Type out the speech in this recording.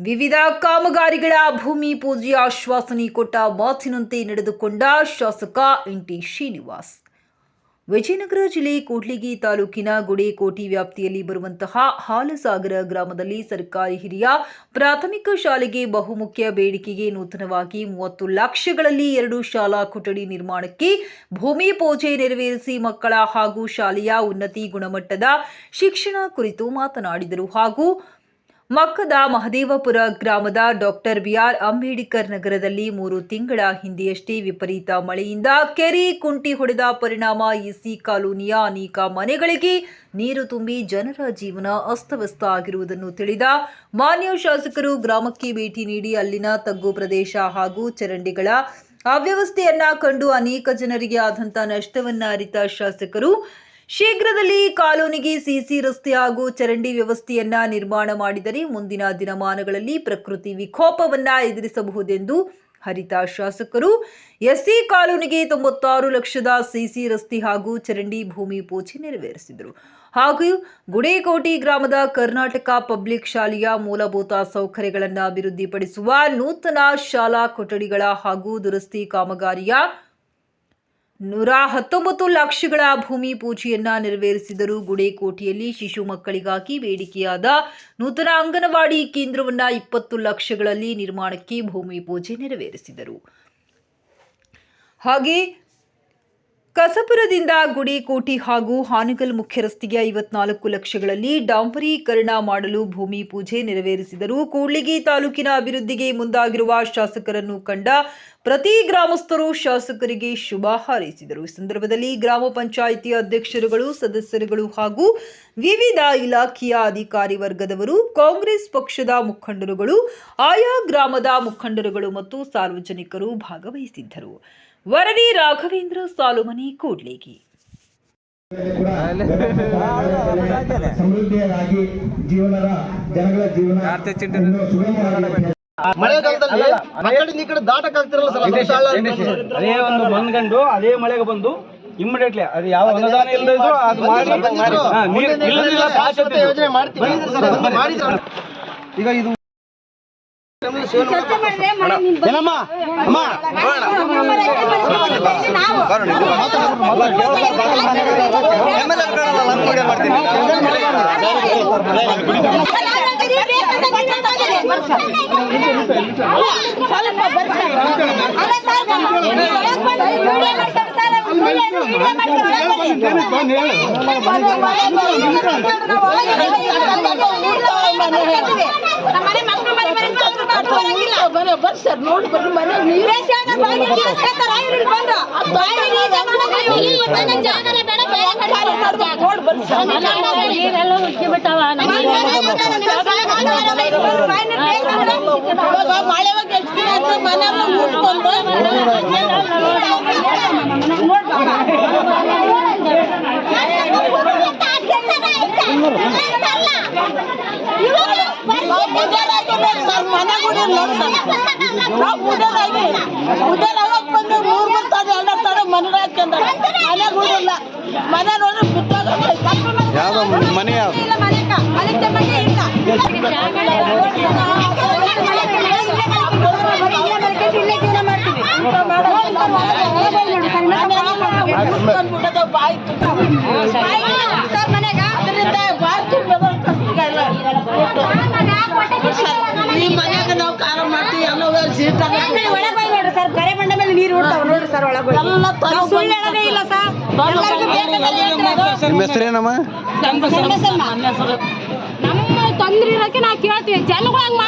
ವಿವಿಧ ಕಾಮಗಾರಿಗಳ ಭೂಮಿ ಪೂಜೆಯ ಆಶ್ವಾಸನೆ ಕೊಟ್ಟ ಮಾತಿನಂತೆ ನಡೆದುಕೊಂಡ ಶಾಸಕ ಎನ್ಟಿ ಶ್ರೀನಿವಾಸ್. ವಿಜಯನಗರ ಜಿಲ್ಲೆ ಕೂಡ್ಲಿಗಿ ತಾಲೂಕಿನ ಗುಡೇಕೋಟಿ ವ್ಯಾಪ್ತಿಯಲ್ಲಿ ಬರುವಂತಹ ಹಾಲಸಾಗರ ಗ್ರಾಮದಲ್ಲಿ ಸರ್ಕಾರಿ ಹಿರಿಯ ಪ್ರಾಥಮಿಕ ಶಾಲೆಗೆ ಬಹುಮುಖ್ಯ ಬೇಡಿಕೆಗೆ ನೂತನವಾಗಿ ಮೂವತ್ತು ಲಕ್ಷಗಳಲ್ಲಿ ಎರಡು ಶಾಲಾ ಕೊಠಡಿ ನಿರ್ಮಾಣಕ್ಕೆ ಭೂಮಿ ಪೂಜೆ ನೆರವೇರಿಸಿ ಮಕ್ಕಳ ಹಾಗೂ ಶಾಲೆಯ ಉನ್ನತಿ ಗುಣಮಟ್ಟದ ಶಿಕ್ಷಣ ಕುರಿತು ಮಾತನಾಡಿದರು ಹಾಗೂ ಮಕ್ಕದ ಮಹದೇವಪುರ ಗ್ರಾಮದ ಡಾಕ್ಟರ್ ಬಿಆರ್ ಅಂಬೇಡ್ಕರ್ ನಗರದಲ್ಲಿ ಮೂರು ತಿಂಗಳ ಹಿಂದೆಯಷ್ಟೇ ವಿಪರೀತ ಮಳೆಯಿಂದ ಕೆರೆ ಕುಂಟಿ ಹೊಡೆದ ಪರಿಣಾಮ ಇಸಿ ಕಾಲೋನಿಯ ಅನೇಕ ಮನೆಗಳಿಗೆ ನೀರು ತುಂಬಿ ಜನರ ಜೀವನ ಅಸ್ತವ್ಯಸ್ತ ಆಗಿರುವುದನ್ನು ತಿಳಿದ ಮಾನ್ಯ ಶಾಸಕರು ಗ್ರಾಮಕ್ಕೆ ಭೇಟಿ ನೀಡಿ ಅಲ್ಲಿನ ತಗ್ಗು ಪ್ರದೇಶ ಹಾಗೂ ಚರಂಡಿಗಳ ಅವ್ಯವಸ್ಥೆಯನ್ನ ಕಂಡು ಅನೇಕ ಜನರಿಗೆ ಆದಂತ ನಷ್ಟವನ್ನ ಅರಿತ ಶಾಸಕರು ಶೀಘ್ರದಲ್ಲಿ ಕಾಲೋನಿಗೆ ಸಿಸಿ ರಸ್ತೆ ಹಾಗೂ ಚರಂಡಿ ವ್ಯವಸ್ಥೆಯನ್ನ ನಿರ್ಮಾಣ ಮಾಡಿದರೆ ಮುಂದಿನ ದಿನಮಾನಗಳಲ್ಲಿ ಪ್ರಕೃತಿ ವಿಕೋಪವನ್ನ ಎದುರಿಸಬಹುದೆಂದು ಹರಿತ ಶಾಸಕರು. ಎಸ್ಸಿ ಕಾಲೋನಿಗೆ ತೊಂಬತ್ತಾರು ಲಕ್ಷದ ಸಿಸಿ ರಸ್ತೆ ಹಾಗೂ ಚರಂಡಿ ಭೂಮಿ ಪೂಜೆ ನೆರವೇರಿಸಿದರು. ಹಾಗೂ ಗುಡೇಕೋಟಿ ಗ್ರಾಮದ ಕರ್ನಾಟಕ ಪಬ್ಲಿಕ್ ಶಾಲೆಯ ಮೂಲಭೂತ ಸೌಕರ್ಯಗಳನ್ನು ಅಭಿವೃದ್ಧಿಪಡಿಸುವ ನೂತನ ಶಾಲಾ ಕೊಠಡಿಗಳ ಹಾಗೂ ದುರಸ್ತಿ ಕಾಮಗಾರಿಯ ನೂರ ಹತ್ತೊಂಬತ್ತು ಲಕ್ಷಗಳ ಭೂಮಿ ಪೂಜೆಯನ್ನ ನೆರವೇರಿಸಿದರು ಗುಡೇಕೋಟೆಯಲ್ಲಿ ಶಿಶು ಮಕ್ಕಳಿಗಾಗಿ ಬೇಡಿಕೆಯಾದ ನೂತನ ಅಂಗನವಾಡಿ ಕೇಂದ್ರವನ್ನ ಇಪ್ಪತ್ತು ಲಕ್ಷಗಳಲ್ಲಿ ನಿರ್ಮಾಣಕ್ಕೆ ಭೂಮಿ ಪೂಜೆ ನೆರವೇರಿಸಿದರು. ಹಾಗೆ ಕಸಪುರದಿಂದ ಗುಡಿಕೋಟಿ ಹಾಗೂ ಹಾನಗಲ್ ಮುಖ್ಯ ರಸ್ತೆಗೆ ಐವತ್ನಾಲ್ಕು ಲಕ್ಷಗಳಲ್ಲಿ ಡಾಂಬರೀಕರಣ ಮಾಡಲು ಭೂಮಿ ಪೂಜೆ ನೆರವೇರಿಸಿದರು ಕೂಡ್ಲಿಗಿ ತಾಲೂಕಿನ ಅಭಿವೃದ್ಧಿಗೆ ಮುಂದಾಗಿರುವ ಶಾಸಕರನ್ನು ಕಂಡ ಪ್ರತಿ ಗ್ರಾಮಸ್ಥರು ಶಾಸಕರಿಗೆ ಶುಭ ಹಾರೈಸಿದರು. ಈ ಸಂದರ್ಭದಲ್ಲಿ ಗ್ರಾಮ ಪಂಚಾಯಿತಿ ಅಧ್ಯಕ್ಷರುಗಳು ಸದಸ್ಯರುಗಳು ಹಾಗೂ ವಿವಿಧ ಇಲಾಖೆಯ ಅಧಿಕಾರಿ ವರ್ಗದವರು ಕಾಂಗ್ರೆಸ್ ಪಕ್ಷದ ಮುಖಂಡರುಗಳು ಆಯಾ ಗ್ರಾಮದ ಮುಖಂಡರುಗಳು ಮತ್ತು ಸಾರ್ವಜನಿಕರು ಭಾಗವಹಿಸಿದ್ದರು. ವರದಿ ರಾಘವೇಂದ್ರ ಸಾಲುಮನಿ ಕೂಡ್ಲಿಗಿ. ಸಮೃದ್ಧಿಯಾಗಿ ಜೀವನದ ಜನಗಳ ಜೀವನ ಮಳೆಗಾಲದಲ್ಲಿ ಆ ಕಡೆ ಈ ಕಡೆ ದಾಟಕ್ ಆಗ್ತಿರಲ್ಲ ಸರ್ ಅದು ಒಂದು ಮನ್ಗಂಡು ಅದೇ ಮಳೆಗೆ ಬಂದು ಇಮ್ಮಿಡಿಯೇಟ್ಲಿ ಅದು ಯಾವ ಅನುದಾನ ಇಲ್ಲದೆ ಇದ್ರು ಅದು ಮಾಡಿ ಬಂದಿದ್ರು. ಹಾ, ನೀರ್ ಮುಂದೆ ಇಲ್ಲದಿಲ್ಲ ಶಾಶ್ವತ ಶಾಶ್ವತ ಯೋಜನೆ ಮಾಡ್ತೀವಿ. ಬಂದಿದ್ರು ಸರ್, ಅದನ್ನ ಮಾಡಿದ್ರು. ಈಗ ಇದು ಏನಮ್ಮ? ಅಮ್ಮ. ಬರ್ಸರ್ ನೋಡಿ ಬರ್ರಿ ಮನೆ ನೀರೇ ನೀರೆಲ್ಲ ಉಕ್ಕಿ ಬಿಟ್ಟಾವ ಮಳೆ ದಿನ ಆಯ್ತು ಮನೆ ಮುಟ್ಕೊಂಡು ಸರ್ ಮೂರು ತಾಡು ಎರಡು ತಾಡು ಮನೆ ಮನೆ ಈ ಮನ್ಯಾಗ ನಾವು ಖಾರ ಮಾಡ್ತೀವಿ ಎಲ್ಲ ಒಳಗೆ ಹೋಗಿ ನೋಡ್ರಿ ಸರ್ ಕರೆ ಬಂಡ ಮೇಲೆ ನೀರು ಬಿಡ್ತಾವ ನೋಡ್ರಿ ಸರ್ ಒಳಗೆ ಎಲ್ಲ ಸುಳ್ಳು ಹೇಳೋದೇ ಇಲ್ಲ ಸರ್. ನಿಮ್ಮ ಹೆಸರೇನಮ್ಮ ನಮ್ಮ ತೊಂದ್ರೆ ಇರೋಕೆ ನಾವು ಕೇಳ್ತೀವಿ ಜನಗಳು ಹಂಗ್